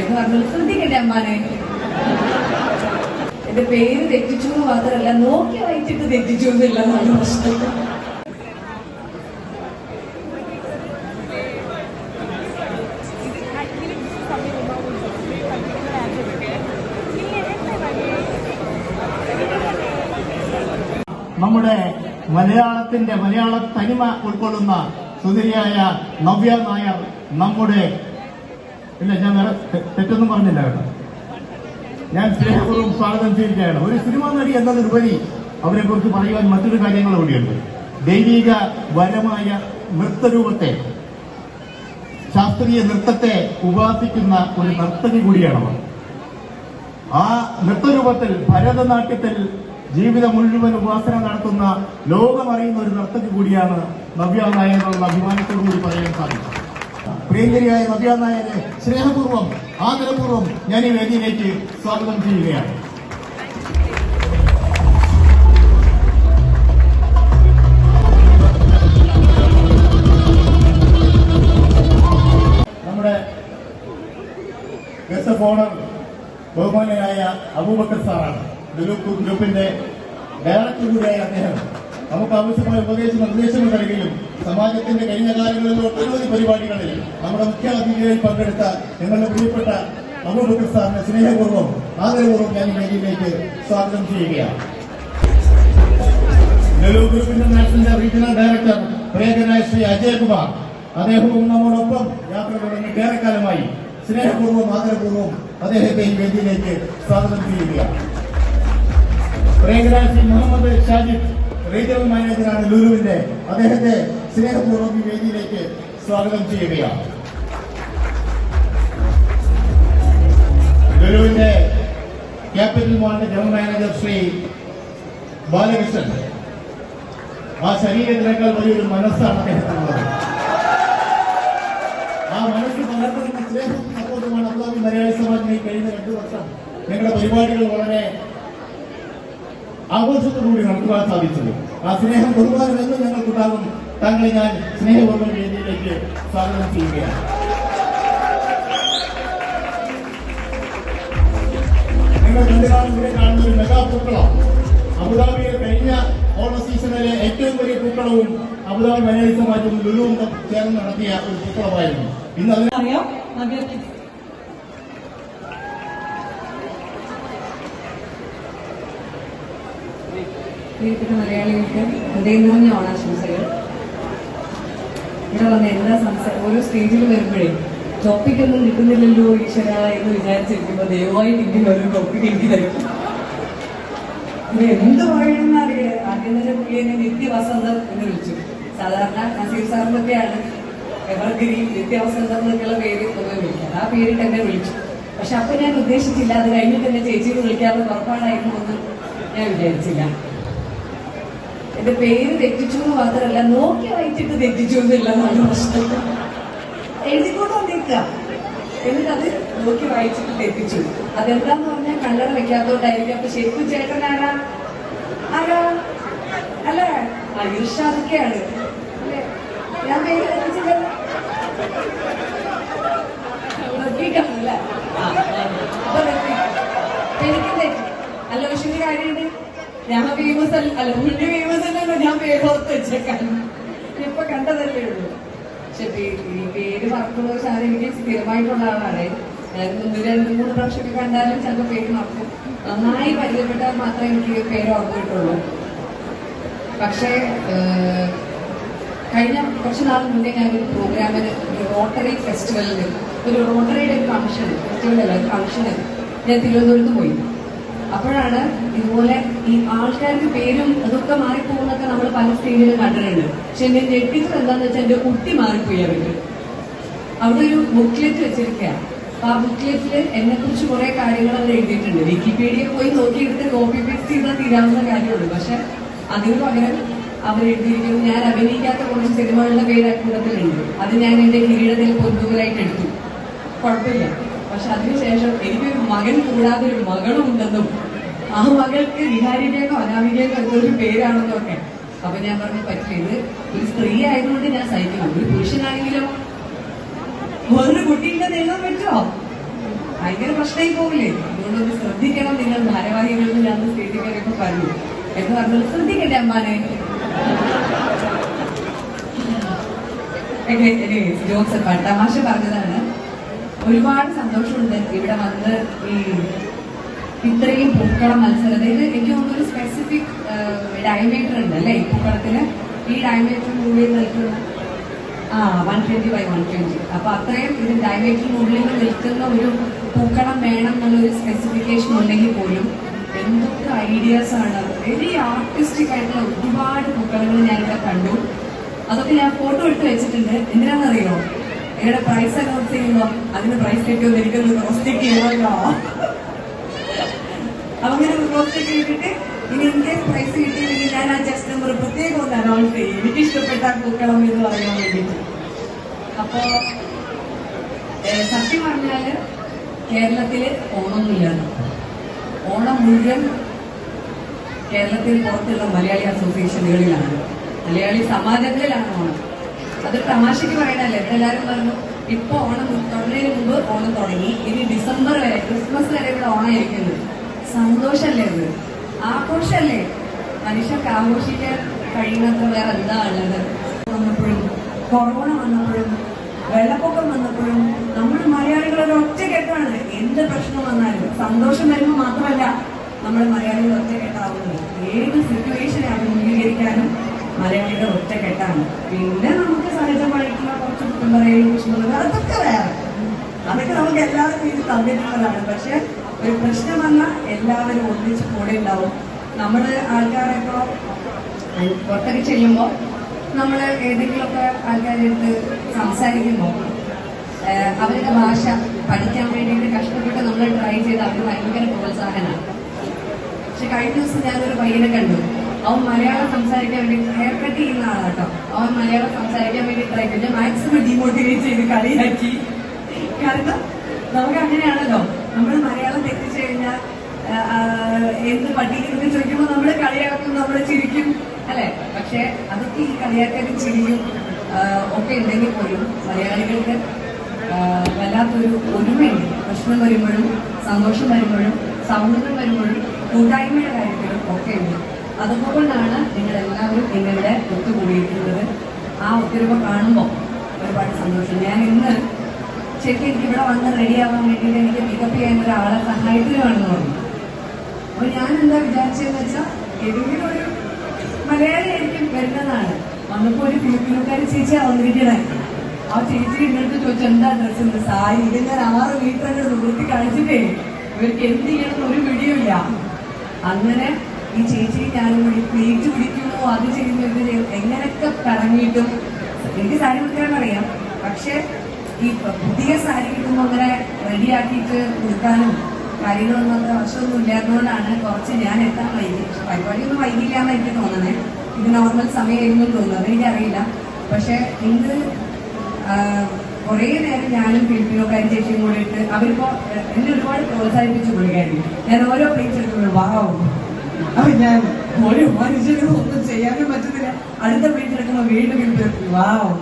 എന്ന് പറഞ്ഞത് ശ്രദ്ധിക്കണ്ടേ അമ്മാനെ. എന്റെ പേര് തെറ്റിച്ചു എന്ന് മാത്രമല്ല നോക്കി വായിച്ചിട്ട് തെറ്റിച്ചു എന്നില്ല പ്രശ്നം. നമ്മുടെ മലയാളത്തിന്റെ മലയാള തനിമ ഉൾക്കൊള്ളുന്ന സുന്ദരിയായ നവ്യ നായർ നമ്മുടെ ഇല്ല ഞാൻ വേറെ തെറ്റൊന്നും പറഞ്ഞില്ല കേട്ടോ. ഞാൻ സ്നേഹപൂർവം സ്വാഗതം ചെയ്യുകയാണ്. ഒരു സിനിമാ നടി എന്നതിലുപരി അവരെ കുറിച്ച് പറയുവാൻ മറ്റൊരു കാര്യങ്ങൾ കൂടിയുണ്ട്. ദൈവിക വരമായ നൃത്തരൂപത്തെ ശാസ്ത്രീയ നൃത്തത്തെ ഉപാസിക്കുന്ന ഒരു നർത്തകി കൂടിയാണവർ ആ നൃത്തരൂപത്തിൽ ഭരതനാട്യത്തിൽ ജീവിതം മുഴുവൻ ഉപാസന നടത്തുന്ന ലോകമറിയുന്ന ഒരു നർത്തകി കൂടിയാണ് നവ്യ നായർ എന്നുള്ള പറയാൻ സാധിക്കും. പ്രിയങ്കരിയായ മതിയാ നായരെ സ്നേഹപൂർവം ആദരപൂർവം ഞാൻ ഈ വേദിയിലേക്ക് സ്വാഗതം ചെയ്യുകയാണ്. നമ്മുടെ ബഹുമാനനായ അബൂബക്കർ സാറാണ്. ലുലു ഗ്രൂപ്പിന്റെ ഡയറക്ടർ കൂടിയായ അദ്ദേഹം നമുക്ക് ആവശ്യമായ ഉപദേശ നിർദ്ദേശങ്ങൾ നൽകിയും സമാജത്തിന്റെ കഴിഞ്ഞ കാലങ്ങളിലെ ഒട്ടനവധി പരിപാടികളിൽ നമ്മുടെ മുഖ്യ അതിഥിയായി പങ്കെടുത്ത ഞങ്ങളുടെ പ്രിയപ്പെട്ട അബൂബക്കർ സാറിനെ സ്നേഹപൂർവം ആദരപൂർവം ഞാൻ വേദിയിലേക്ക് സ്വാഗതം ചെയ്യുകയാണ്. ഗ്രൂപ്പ് ഇന്റർനാഷണലിന്റെ റീജിയണൽ ഡയറക്ടർ പ്രേഗനായ ശ്രീ അജയകുമാർ അദ്ദേഹവും നമ്മോടൊപ്പം യാത്ര തുടങ്ങി ഏറെക്കാലമായി സ്നേഹപൂർവം ആദരപൂർവം അദ്ദേഹത്തെ ഈ വേദിയിലേക്ക് സ്വാഗതം ചെയ്യുകയാണ്. പ്രിയങ്കരായ ശ്രീ മുഹമ്മദ് ഷാജിദ് റീജിയണൽ മാനേജറാണ് ലുലുവിന്റെ അദ്ദേഹത്തെ സ്നേഹപൂർവം ഈ വേദിയിലേക്ക് സ്വാഗതം ചെയ്യുകയാണ്. ലുലുവിന്റെ ക്യാപിറ്റൽ മാളിന്റെ ജനറൽ മാനേജർ ശ്രീ ബാലകൃഷ്ണൻ. ആ ശരീരത്തിനേക്കാൾ വലിയൊരു മനസ്സാണ് അദ്ദേഹത്തിനുള്ളത്. ആ മനസ്സ് പലർക്കും സ്നേഹവും സപ്പോർട്ടുമാണ് അബ്ദാബി മലയാളി സമാജിനെ കഴിഞ്ഞ രണ്ടു വർഷം ഞങ്ങളുടെ പരിപാടികൾ വളരെ ആഘോഷത്തോടുകൂടി നടത്തുവാൻ സാധിച്ചത്. ആ സ്നേഹം ബഹുമാനം എന്നും ഞങ്ങൾക്കുണ്ടാകും താങ്കളെ ഞാൻ സ്നേഹപൂർവം വേദിയിലേക്ക് സ്വാഗതം ചെയ്യുകയാണ്. നിങ്ങൾ കാണുന്ന അബുദാബിയിൽ കഴിഞ്ഞ ഓണ സീസണിലെ ഏറ്റവും വലിയ പൂക്കളവും അബുദാബി മലയാളി സമാജവും ലുലുവും ചേർന്ന് നടത്തിയ ഒരു പൂക്കളമായിരുന്നു. ഇന്ന് അതിന് അറിയാം നവ്യ please. പ്രിയപ്പെട്ട മലയാളികൾക്ക് ഹൃദയം നിറഞ്ഞ ഓണാശംസകൾ ഇവിടെ വന്ന് എന്താ സംസാരം ഓരോ സ്റ്റേജിൽ വരുമ്പോഴേ ടോപ്പിക് ഒന്നും കിട്ടുന്നില്ലല്ലോ ഈശ്വര എന്ന് വിചാരിച്ചിരിക്കുമ്പോൾ ദയവായി എനിക്ക് ഒരു ടോപ്പിക് എനിക്ക് തരും. ഇത് എന്ത് പറയണമെന്ന് അറിയില്ല ആദ്യം തന്നെ പുള്ളി എന്നെ നിത്യവസന്തം എന്ന് വിളിച്ചു. സാധാരണ നസീർ സാറിനൊക്കെയാണ് എവർഗ്രീൻ നിത്യവസന്തം എന്നൊക്കെയുള്ള പേര് പൊതുവെ വിളിക്കാം ആ പേരിട്ട് എന്നെ വിളിച്ചു. പക്ഷെ അപ്പൊ ഞാൻ ഉദ്ദേശിച്ചില്ല അത് കഴിഞ്ഞിട്ട് എന്നെ ചേച്ചിക്ക് വിളിക്കാതെ ഉറപ്പാണായിരുന്നു എന്ന് ഞാൻ വിചാരിച്ചില്ല. എന്റെ പേര് തെറ്റിച്ചു എന്ന് മാത്രമല്ല നോക്കി വായിച്ചിട്ട് തെറ്റിച്ചു എന്നില്ല എന്നാണ് പ്രശ്നം. എഴുതിക്കൊണ്ട് വന്നിരിക്കുക എന്നിട്ട് അത് നോക്കി വായിച്ചിട്ട് തെറ്റിച്ചു. അതെന്താന്ന് പറഞ്ഞാൽ കണ്ണട വെക്കാത്തോണ്ടായിരിക്കും. അപ്പൊ ശരിക്കും ചേട്ടൻ ആരാ? ആരാ? അല്ലേ? അല്ലേ? ഞാൻ പേര് തെറ്റിച്ചില്ലല്ലോ റഫീഖാണല്ലേ? ആ, ആ. അപ്പൊ റഫീഖ്. എനിക്ക് തെറ്റി അല്ല പക്ഷെ ഒരു കാര്യമുണ്ട് ഞാൻ ഫേമസ് അല്ല അല്ല പുള്ളി ഫേമസ് അല്ലല്ലോ ഞാൻ പേര് ഓർത്ത് വെച്ചേക്കാൻ. ഇപ്പൊ കണ്ടതല്ലേ ഉള്ളൂ. പക്ഷെ ഈ പേര് മറക്കുന്ന സാധനം എനിക്ക് സ്ഥിരമായിട്ടുള്ള ആളാണ്. ഒന്ന് രണ്ട് മൂന്ന് പ്രാവശ്യമൊക്കെ കണ്ടാലും ചിലപ്പോൾ പേര് മറക്കും. നന്നായി പരിചയപ്പെട്ടാൽ മാത്രമേ എനിക്ക് പേര് ഓർമ്മ കിട്ടുള്ളൂ. പക്ഷേ കഴിഞ്ഞ കുറച്ച് നാൾ മുന്നേ ഞാൻ ഒരു പ്രോഗ്രാമിന് ഒരു റോട്ടറി ഫെസ്റ്റിവലിന് ഒരു റോട്ടറിയുടെ ഒരു ഫംഗ്ഷൻ ഫെസ്റ്റിവലല്ല ഒരു ഫംഗ്ഷന് ഞാൻ തിരുവനന്തപുരത്ത് പോയി. അപ്പോഴാണ് ഇതുപോലെ ഈ ആൾക്കാരുടെ പേരും അതൊക്കെ മാറിപ്പോകുന്നൊക്കെ നമ്മൾ പല സ്റ്റേജിലും കണ്ടിട്ടുണ്ട്. പക്ഷെ എന്നെ ഞെട്ടിച്ചത് എന്താന്ന് വെച്ചാൽ എന്റെ കുട്ടി മാറിപ്പോയി അവർ. അവിടെ ഒരു ബുക്ക്ലെറ്റ് വെച്ചിരിക്കുകയാണ് അപ്പൊ ആ ബുക്ക്ലെറ്റിൽ എന്നെ കുറിച്ച് കുറെ കാര്യങ്ങൾ അവർ എഴുതിയിട്ടുണ്ട്. വിക്കിപീഡിയ പോയി നോക്കിയെടുത്ത് കോപ്പി പേസ്റ്റ് ചെയ്താൽ തീരാവുന്ന കാര്യമുള്ളൂ. പക്ഷെ അതിന് പകരം അവർ എഴുതിയിരിക്കുന്നു ഞാൻ അഭിനയിക്കാത്ത കുറച്ച് സിനിമകളുടെ പേര് അക്കൂട്ടത്തിലുണ്ട് അത് ഞാൻ എന്റെ കിരീടത്തിൽ പൊതുവായിട്ട് എടുത്തു കുഴപ്പമില്ല. പക്ഷെ അതിനുശേഷം എനിക്കൊരു മകൻ കൂടാതെ ഒരു മകളും ഉണ്ടെന്നും ആ മകൾക്ക് വിഹാരിന്റെയൊക്കെ അനാമികയൊക്കെ എന്തൊരു പേരാണെന്നും ഒക്കെ അപ്പൊ ഞാൻ പറഞ്ഞു പറ്റിയത് ഒരു സ്ത്രീ ആയതുകൊണ്ട് ഞാൻ സഹിക്കണം ഒരു പുരുഷനാണെങ്കിലോ? വേറൊരു കുട്ടിയുടെ നേടാൻ പറ്റുമോ ഭയങ്കര പ്രശ്നമായി പോകില്ലേ അതുകൊണ്ടൊന്ന് ശ്രദ്ധിക്കണം നിങ്ങൾ ഭാരവാഹികളിൽ ഞാൻ സ്റ്റേജിൽ പറഞ്ഞു എന്ന് പറഞ്ഞത് ശ്രദ്ധിക്കട്ടെ അമ്മാനെ? ജോക്സ് തമാശ പറഞ്ഞതാണ്. ഒരുപാട് സന്തോഷമുണ്ട് ഇവിടെ വന്ന് ഈ ഇത്രയും പൂക്കള മത്സരം. അതായത് എനിക്ക് തോന്നുന്നു ഒരു സ്പെസിഫിക് ഡയമീറ്റർ ഉണ്ട് അല്ലേ ഈ പൂക്കളത്തിന് ഈ ഡയമീറ്ററിനുള്ളിൽ നിൽക്കുന്ന ആ one twenty by one twenty അപ്പൊ അത്രയും ഇത് ഡയമീറ്ററിനുള്ളിൽ നിൽക്കുന്ന ഒരു പൂക്കളം വേണം എന്നുള്ളൊരു സ്പെസിഫിക്കേഷൻ ഉണ്ടെങ്കിൽ പോലും എന്തൊക്കെ ഐഡിയാസ് ആണ് വെരി ആർട്ടിസ്റ്റിക് ആയിട്ടുള്ള ഒരുപാട് പൂക്കളങ്ങൾ ഞാനിവിടെ കണ്ടു. അതൊക്കെ ഞാൻ ഫോട്ടോ എടുത്ത് വെച്ചിട്ടുണ്ട്. എന്തിനാണെന്നറിയോ നിങ്ങളുടെ പ്രൈസ് അനൗൺസ് ചെയ്യുമ്പോ അതിന് പ്രൈസ് കിട്ടിയോ എനിക്കൊന്ന് റോസ്റ്റേക്ക് ചെയ്യുമല്ലോ അങ്ങനെ റോസ്റ്റേക്ക് ചെയ്തിട്ട് ഇനി എനിക്ക് പ്രൈസ് കിട്ടിയില്ലെങ്കിൽ ഞാൻ ആ ജസ്റ്റ് നമ്പർ പ്രത്യേകം ഒന്ന് അനൗൺസ് ചെയ്യും. എനിക്ക് ഇഷ്ടപ്പെട്ട പൂക്കളം എന്ന് പറയാൻ വേണ്ടിയിട്ട്. അപ്പോ സത്യം പറഞ്ഞാൽ കേരളത്തിൽ ഓണമൊന്നുമില്ല ഓണം മുഴുവൻ കേരളത്തിൽ പുറത്തുള്ള മലയാളി അസോസിയേഷനുകളിലാണ് മലയാളി സമാജങ്ങളിലാണ് ഓണം. അത് തമാശക്ക് പറയണല്ലേ ഇവിടെ എല്ലാവരും പറഞ്ഞു ഇപ്പൊ ഓണം തുടങ്ങുന്നതിന് മുമ്പ് ഓണം തുടങ്ങി. ഇനി ഡിസംബർ വരെ ക്രിസ്മസ് വരെ ഇവിടെ ഓണം ഇരിക്കുന്നത് സന്തോഷല്ലേ അത്? ആഘോഷല്ലേ? മനുഷ്യർക്ക് ആഘോഷിക്കാൻ കഴിയുന്നത്ര വേറെ എന്താ ഉള്ളത് വന്നപ്പോഴും കൊറോണ വന്നപ്പോഴും വെള്ളപ്പൊക്കം വന്നപ്പോഴും നമ്മൾ മലയാളികൾ ഒറ്റ ഒറ്റക്കെട്ടാണ് എന്ത് പ്രശ്നം വന്നാലും. സന്തോഷം വരുമ്പോൾ മാത്രമല്ല നമ്മൾ മലയാളികൾ ഒറ്റ ഒറ്റക്കെട്ടാവുന്നത് ഏത് സിറ്റുവേഷനെ അഭിമുഖീകരിക്കാനും മലയാളികൾ ഒറ്റക്കെട്ടാണ്. പിന്നെ നമുക്ക് സഹജമായിട്ടുള്ള കുറച്ച് പറയലും വിഷമങ്ങൾ അതൊക്കെ വേറെ. അതൊക്കെ നമുക്ക് എല്ലാവരും ഇത് തന്നിട്ടുള്ളതാണ്. പക്ഷെ ഒരു പ്രശ്നം വന്നാൽ എല്ലാവരും ഒന്നിച്ച് കൂടെ ഉണ്ടാവും. നമ്മൾ ആൾക്കാരൊക്കെ പുറത്തൊക്കെ ചെല്ലുമ്പോൾ നമ്മൾ ഏതെങ്കിലുമൊക്കെ ആൾക്കാരെടുത്ത് സംസാരിക്കുമ്പോൾ അവരുടെ ഭാഷ പഠിക്കാൻ വേണ്ടിയിട്ട് കഷ്ടപ്പെട്ട് നമ്മൾ ട്രൈ ചെയ്ത് അവർ ഭയങ്കര പ്രോത്സാഹനമാണ്. പക്ഷെ കഴിഞ്ഞ ദിവസം ഞാനൊരു പയ്യനെ കണ്ടു. അവൻ മലയാളം സംസാരിക്കാൻ വേണ്ടി ചെയ്യുന്ന ആളാട്ടോ. അവൻ മലയാളം സംസാരിക്കാൻ വേണ്ടി ട്രൈ ചെയ്ത്. മാക്സിമം ഡിമോട്ടിവേറ്റ് ചെയ്ത് കളിയാക്കി. കാരണം നമുക്ക് അങ്ങനെയാണല്ലോ. നമ്മൾ മലയാളം തെറ്റിച്ചു കഴിഞ്ഞാൽ എന്ത് പട്ടികൾക്ക് ചോദിക്കുമ്പോൾ നമ്മൾ കളിയാക്കും നമ്മൾ ചിരിക്കും അല്ലെ? പക്ഷെ അതൊക്കെ ഈ കളിയാക്കലും ചിരിയും ഒക്കെ ഉണ്ടെങ്കിൽ പോലും മലയാളികൾക്ക് വല്ലാത്തൊരു ഒരുമയുണ്ട്. പ്രശ്നം വരുമ്പോഴും സന്തോഷം വരുമ്പോഴും സൗഹൃദം വരുമ്പോഴും കൂട്ടായ്മയുടെ കാര്യത്തിലും ഒക്കെ ഉണ്ട്. അതുകൊണ്ടാണ് നിങ്ങൾ എല്ലാവരും ഇന്നിവിടെ ഒത്തുകൂടിയിരിക്കുന്നത് ആ ഒത്തൊരുമ കാണുമ്പോൾ ഒരുപാട് സന്തോഷം. ഞാൻ ഇന്ന് ശരിക്കും എനിക്ക് ഇവിടെ വന്ന് റെഡിയാവാൻ വേണ്ടിയിട്ട് എനിക്ക് പിക്കപ്പ് ചെയ്യാൻ ഒരാളെ സഹായത്തിനുമാണെന്ന് പറഞ്ഞു അപ്പൊ ഞാൻ എന്താ വിചാരിച്ചതെന്ന് വെച്ചാൽ ഏതെങ്കിലും ഒരു മലയാളി ആയിരിക്കും വരുന്നതാണ്. വന്നപ്പോ ഒരു ഫിലിപ്പിനുകാരി ചേച്ചിയാ വന്നിരിക്കണേ. ആ ചേച്ചി എന്നിട്ട് ചോദിച്ചു എന്താ ഡ്രസ് ഉണ്ട് സാരി ഇത് ഞാൻ ആറ് മീറ്റർ അങ്ങോട്ട് കഴിച്ചിട്ടേ ഇവർക്ക് എന്ത് ചെയ്യണം ഒരു പിടിയുമില്ല അങ്ങനെ ഈ ചേച്ചി കൂടി പ്ലേറ്റ് പിടിക്കുന്നു അത് ചെയ്യുന്നു ഇത് ചെയ്യുന്നു. എങ്ങനെയൊക്കെ കറങ്ങിയിട്ടും എനിക്ക് സാരി കൊടുക്കാൻ അറിയാം പക്ഷെ ഈ പുതിയ സാരി കിട്ടുമ്പോൾ അങ്ങനെ റെഡിയാക്കിയിട്ട് കൊടുക്കാനും കാര്യങ്ങളൊന്നും അത്ര വർഷമൊന്നും ഇല്ലാത്തതുകൊണ്ടാണ് കുറച്ച് ഞാൻ എത്താൻ വൈകി പരിപാടി പരിപാടിയൊന്നും വൈകില്ല എന്ന് എനിക്ക് തോന്നുന്നത് ഇത് നോർമൽ സമയമായിരുന്നു തോന്നുന്നത് എനിക്കറിയില്ല പക്ഷെ ഇന്ന് കുറേ നേരം ഞാനും ഫിലിപ്പിനോക്കാരും ചേച്ചിയും കൂടെ അവരിപ്പോ അവരിപ്പോൾ എന്നെ ഒരുപാട് പ്രോത്സാഹിപ്പിച്ചു കൊടുക്കായിരുന്നു ഞാൻ ഓരോ പ്ലേറ്റ് എടുക്കുമ്പോൾ വാവും അപ്പൊ ഞാൻ ഒരു മനുഷ്യനും ഒന്നും ചെയ്യാനും പറ്റുന്നില്ല. അടുത്ത വീട്ടിലെടുക്കുമ്പോ വീണ്ടും ഫിലിപ്പ് വാവും.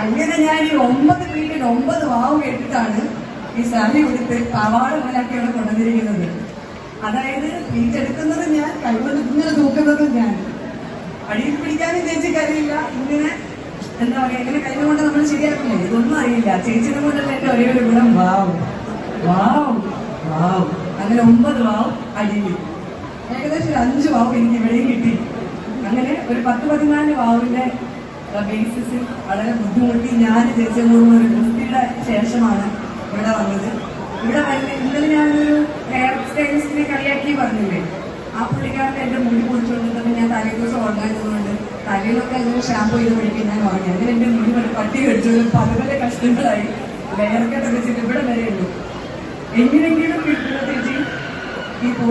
അങ്ങനെ ഞാൻ ഈ ഒമ്പത് വീട്ടിൽ ഒമ്പത് വാവ് കേട്ടിട്ടാണ് ഈ സാരി കൊടുത്ത് പവാട് പോലാക്കി അവിടെ കൊണ്ടുവന്നിരിക്കുന്നത്. അതായത് വീട്ടെടുക്കുന്നത് ഞാൻ കൈകൊണ്ട് ഇങ്ങനെ തൂക്കുന്നതും ഞാൻ. അടിയിൽ പിടിക്കാനും ചേച്ചി കാര്യമില്ല ഇങ്ങനെ എന്താ പറയാ ഇങ്ങനെ കഴിഞ്ഞ കൊണ്ട് നമ്മൾ ശരിയാക്കില്ലേ ഇതൊന്നും അറിയില്ല. ചേച്ചിനെ കൊണ്ടല്ല എന്റെ ഒരേ ഒരു ഗുണം. വാവ്. വാവ്. വാവ്. അങ്ങനെ ഒമ്പത് വാവ് അടിയിൽ. ഏകദേശം ഒരു അഞ്ച് വാവ് എനിക്ക് ഇവിടെയും കിട്ടി. അങ്ങനെ ഒരു പത്ത് പതിനാല് വാവിന്റെ ബേസിസിൽ വളരെ ബുദ്ധിമുട്ടി ഞാൻ ചേച്ചിയോടും ഒരു ഗുസ്തിയുടെ ശേഷമാണ് ഇവിടെ വന്നത്. ഇവിടെ വരുന്ന ഇന്നലെ ഞാനൊരു ഹെയർ സ്റ്റൈലിസ്റ്റിനെ കളിയാക്കി പറഞ്ഞില്ലേ? ആ പുള്ളിക്കാരന്റെ എന്റെ മുടി പൊളിച്ചുകൊണ്ടിരുന്നപ്പോൾ ഞാൻ തലേ ദിവസം ഉണ്ടായിരുന്നതുകൊണ്ട് തലയിലൊക്കെ അങ്ങനെ ഷാമ്പു ചെയ്ത് പിടിക്കാൻ ഞാൻ ഉറങ്ങി. അങ്ങനെ എന്റെ മുടി പട്ടി കടിച്ചു. പല പല കഷ്ടങ്ങളായി വേറെ വെച്ചിട്ട് ഇവിടെ വരെ ഉള്ളൂ എങ്ങനെയെങ്കിലും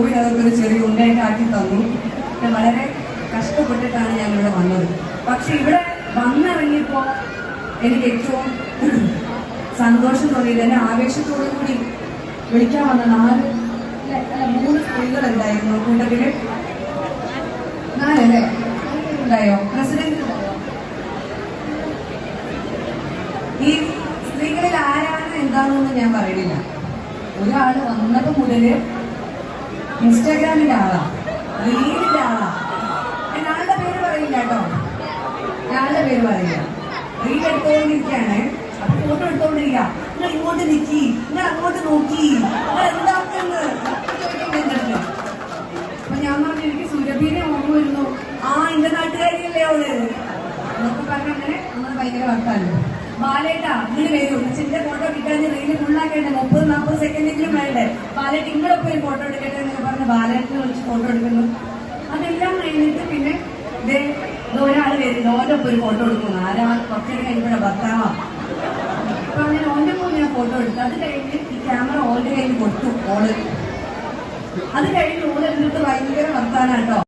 ഈ അവർക്ക് ഒരു ചെറിയ ഉണ്ടയൊക്കെ ആക്കി തന്നു. ഞാൻ വളരെ കഷ്ടപ്പെട്ടിട്ടാണ് ഞാൻ ഇവിടെ വന്നത്. പക്ഷെ ഇവിടെ വന്നിറങ്ങിയപ്പോ എനിക്ക് ഏറ്റവും സന്തോഷം തോന്നിയത് എന്നെ ആവേശത്തോടു കൂടി വിളിക്കാൻ വന്ന നാല് മൂന്ന് സ്ത്രീകൾ സ്ത്രീകളുണ്ടായിരുന്നു കൂട്ടത്തിൽ നാലല്ലേ ഉണ്ടായോ? പ്രസിഡന്റ് ഈ സ്ത്രീകളിൽ ആരാണ് എന്താണെന്നൊന്നും ഞാൻ പറയുന്നില്ല. ഒരാൾ വന്നത് മുതൽ ഇൻസ്റ്റാഗ്രാമിന്റെ ആളാ റീലിന്റെ ആളാ ഞാൻ ആളുടെ പേര് പറയില്ല കേട്ടോ. ഞാളുടെ പേര് പറയില്ല. റീൽ എടുത്തോണ്ടിരിക്കാണ് അപ്പൊ ഫോട്ടോ എടുത്തോണ്ടിരിക്ക. നിങ്ങൾ ഇങ്ങോട്ട് നിക്കി. നിങ്ങൾ അങ്ങോട്ട് നോക്കി. നിങ്ങൾ അടുത്ത് അപ്പൊ ഞാൻ പറഞ്ഞു എനിക്ക് സുരഭീനെ ഓർമ്മ വരുന്നു. ആ എന്റെ നാട്ടുകാരിയല്ലേ അവൾ? എന്നൊക്കെ പറഞ്ഞ അങ്ങനെ നമ്മൾ ഭയങ്കര വർത്താനം. ബാലേട്ടാ ഇങ്ങനെ വരൂ. ചിന്റെ ഫോട്ടോ കിട്ടാൻ റീൽ ഫുള്ളാക്കണ്ടേ മുപ്പത് നാൽപ്പത് സെക്കൻഡെങ്കിലും വേണ്ടേ? ബാലേട്ട് ഇങ്ങളൊപ്പം ഒരു ഫോട്ടോ എടുക്കട്ടെ എന്നൊക്കെ പറഞ്ഞ് ബാലേട്ടിനെ വിളിച്ച് ഫോട്ടോ എടുക്കുന്നു. അതെല്ലാം കഴിഞ്ഞിട്ട് പിന്നെ ദേ ദേ ഒരാൾ വരുന്നു. ഓന്റെ ഒപ്പം ഒരു ഫോട്ടോ എടുക്കുന്നു. ആരാ? കുറച്ചേരം കഴിയുമ്പോഴാ ഭർത്താവാ. അപ്പൊ അങ്ങനെ ഓന്റെ ഒപ്പം ഞാൻ ഫോട്ടോ എടുത്തു. അത് കഴിഞ്ഞ് ഈ ക്യാമറ ഓന്റെ കയ്യിൽ കൊടുത്തു ഓൾ. അത് കഴിഞ്ഞ് ഓൾ എന്നിട്ട് ഭയങ്കര വർത്താനാട്ടോ.